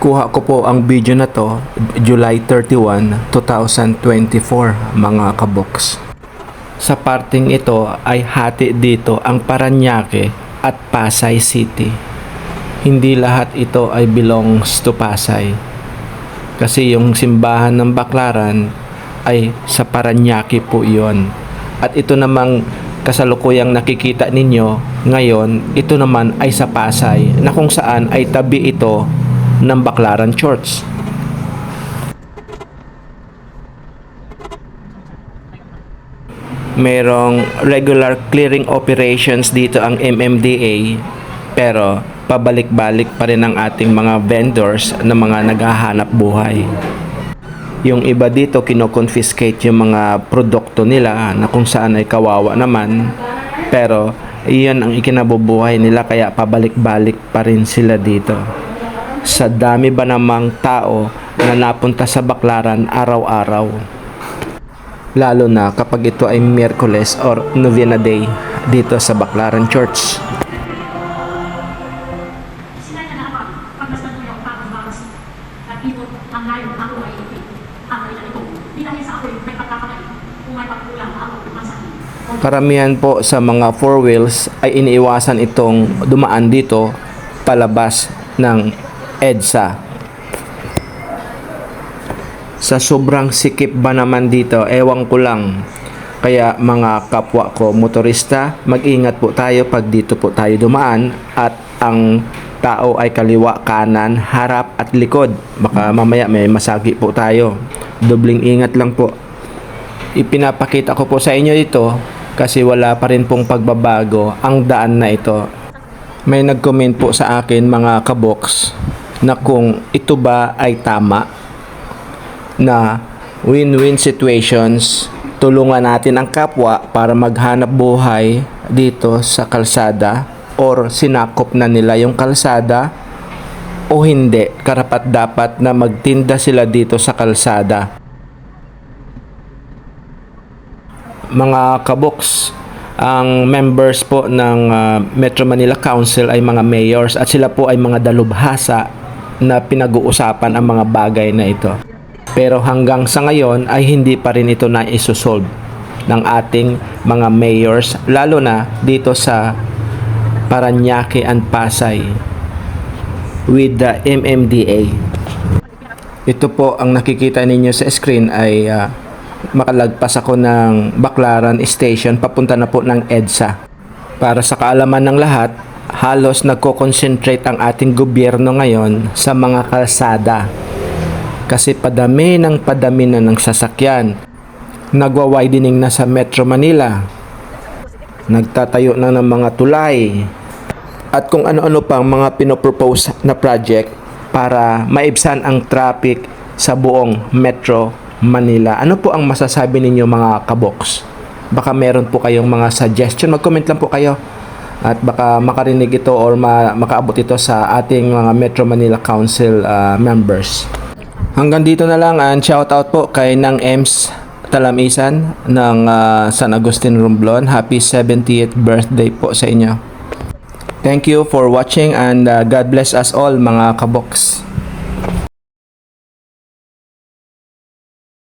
Kuha ko po ang video na to July 31, 2024 mga kaboks. Sa parting ito ay hati dito ang Paranaque at Pasay City. Hindi lahat ito ay belongs to Pasay. Kasi yung simbahan ng Baklaran ay sa Paranaque po yon. At ito namang kasalukuyang nakikita ninyo ngayon, ito naman ay sa Pasay na kung saan ay tabi ito ng Baklaran Church. Merong regular clearing operations dito ang MMDA pero pabalik-balik pa rin ang ating mga vendors na mga naghahanap buhay. Yung iba dito kinoconfiscate yung mga produkto nila na kung saan ay kawawa naman pero iyon ang ikinabubuhay nila kaya pabalik-balik pa rin sila dito. Sa dami ba namang tao na napunta sa Baklaran araw-araw? Lalo na kapag ito ay Miyerkules or Novena Day dito sa Baklaran Church. Karamihan po sa mga four wheels ay iniiwasan itong dumaan dito palabas ng EDSA. Sa sobrang sikip ba naman dito, ewan ko lang. Kaya mga kapwa ko motorista, mag-ingat po tayo pag dito po tayo dumaan at ang tao ay kaliwa, kanan, harap at likod. Baka mamaya may masagi po tayo. Dobling ingat lang po ipinapakita ko po sa inyo ito kasi wala pa rin pong pagbabago ang daan na ito. May nag-comment po sa akin mga kaboks na kung ito ba ay tama na win-win situations tulungan natin ang kapwa para maghanap buhay dito sa kalsada or sinakop na nila yung kalsada o hindi. Karapat dapat na magtinda sila dito sa kalsada. Mga kaboks ang members po ng ah, Metro Manila Council ay mga mayors at sila po ay mga dalubhasa na pinag-uusapan ang mga bagay na ito. Pero hanggang sa ngayon ay hindi pa rin ito na isosolve ng ating mga mayors lalo na dito sa Paranaque and Pasay with the MMDA. Ito po ang nakikita ninyo sa screen ay ah, makalagpas ako ng Baklaran Station papunta na po ng EDSA. Para sa kaalaman ng lahat, halos nagko-concentrate ang ating gobyerno ngayon sa mga kalsada. Kasi padami ng padami na ng sasakyan. Nagwa-widening na sa Metro Manila. Nagtatayo na ng mga tulay. At kung ano-ano pang mga pinopropose na project para maibsan ang traffic sa buong Metro Manila. Ano po ang masasabi ninyo mga kaboks? Baka meron po kayong mga suggestion. Mag-comment lang po kayo. At baka makarinig ito or ma- makaabot ito sa ating mga Metro Manila Council ah, members. Hanggang dito na lang and shout out po kay Nang Ems Talamisan ng ah, San Agustin Romblon. Happy 70th birthday po sa inyo. Thank you for watching and ah, God bless us all mga kaboks.